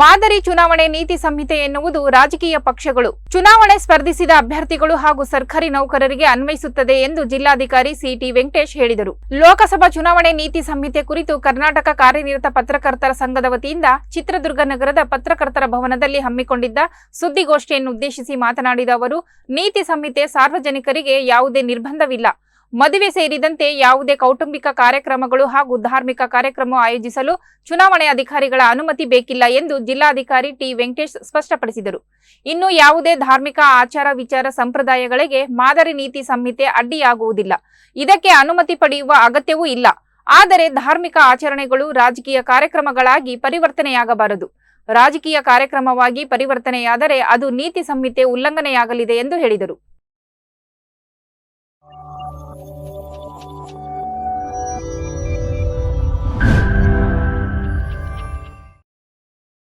ಮಾದರಿ ಚುನಾವಣೆ ನೀತಿ ಸಂಹಿತೆ ಎನ್ನುವುದು ರಾಜಕೀಯ ಪಕ್ಷಗಳು, ಚುನಾವಣೆ ಸ್ಪರ್ಧಿಸಿದ ಅಭ್ಯರ್ಥಿಗಳು ಹಾಗೂ ಸರ್ಕಾರಿ ನೌಕರರಿಗೆ ಅನ್ವಯಿಸುತ್ತದೆ ಎಂದು ಜಿಲ್ಲಾಧಿಕಾರಿ ಸಿಟಿ ವೆಂಕಟೇಶ್ ಹೇಳಿದರು. ಲೋಕಸಭಾ ಚುನಾವಣೆ ನೀತಿ ಸಂಹಿತೆ ಕುರಿತು ಕರ್ನಾಟಕ ಕಾರ್ಯನಿರತ ಪತ್ರಕರ್ತರ ಸಂಘದ ವತಿಯಿಂದ ಚಿತ್ರದುರ್ಗ ನಗರದ ಪತ್ರಕರ್ತರ ಭವನದಲ್ಲಿ ಹಮ್ಮಿಕೊಂಡಿದ್ದ ಸುದ್ದಿಗೋಷ್ಠಿಯನ್ನು ಉದ್ದೇಶಿಸಿ ಮಾತನಾಡಿದ ಅವರು, ನೀತಿ ಸಂಹಿತೆ ಸಾರ್ವಜನಿಕರಿಗೆ ಯಾವುದೇ ನಿರ್ಬಂಧವಿಲ್ಲ. ಮದುವೆ ಸೇರಿದಂತೆ ಯಾವುದೇ ಕೌಟುಂಬಿಕ ಕಾರ್ಯಕ್ರಮಗಳು ಹಾಗೂ ಧಾರ್ಮಿಕ ಕಾರ್ಯಕ್ರಮ ಆಯೋಜಿಸಲು ಚುನಾವಣೆ ಅಧಿಕಾರಿಗಳ ಅನುಮತಿ ಬೇಕಿಲ್ಲ ಎಂದು ಜಿಲ್ಲಾಧಿಕಾರಿ ಟಿ ವೆಂಕಟೇಶ್ ಸ್ಪಷ್ಟಪಡಿಸಿದರು. ಇನ್ನು ಯಾವುದೇ ಧಾರ್ಮಿಕ ಆಚಾರ ವಿಚಾರ ಸಂಪ್ರದಾಯಗಳಿಗೆ ಮಾದರಿ ನೀತಿ ಸಂಹಿತೆ ಅಡ್ಡಿಯಾಗುವುದಿಲ್ಲ. ಇದಕ್ಕೆ ಅನುಮತಿ ಪಡೆಯುವ ಅಗತ್ಯವೂ ಇಲ್ಲ. ಆದರೆ ಧಾರ್ಮಿಕ ಆಚರಣೆಗಳು ರಾಜಕೀಯ ಕಾರ್ಯಕ್ರಮಗಳಾಗಿ ಪರಿವರ್ತನೆಯಾಗಬಾರದು. ರಾಜಕೀಯ ಕಾರ್ಯಕ್ರಮವಾಗಿ ಪರಿವರ್ತನೆಯಾದರೆ ಅದು ನೀತಿ ಸಂಹಿತೆ ಉಲ್ಲಂಘನೆಯಾಗಲಿದೆ ಎಂದು ಹೇಳಿದರು.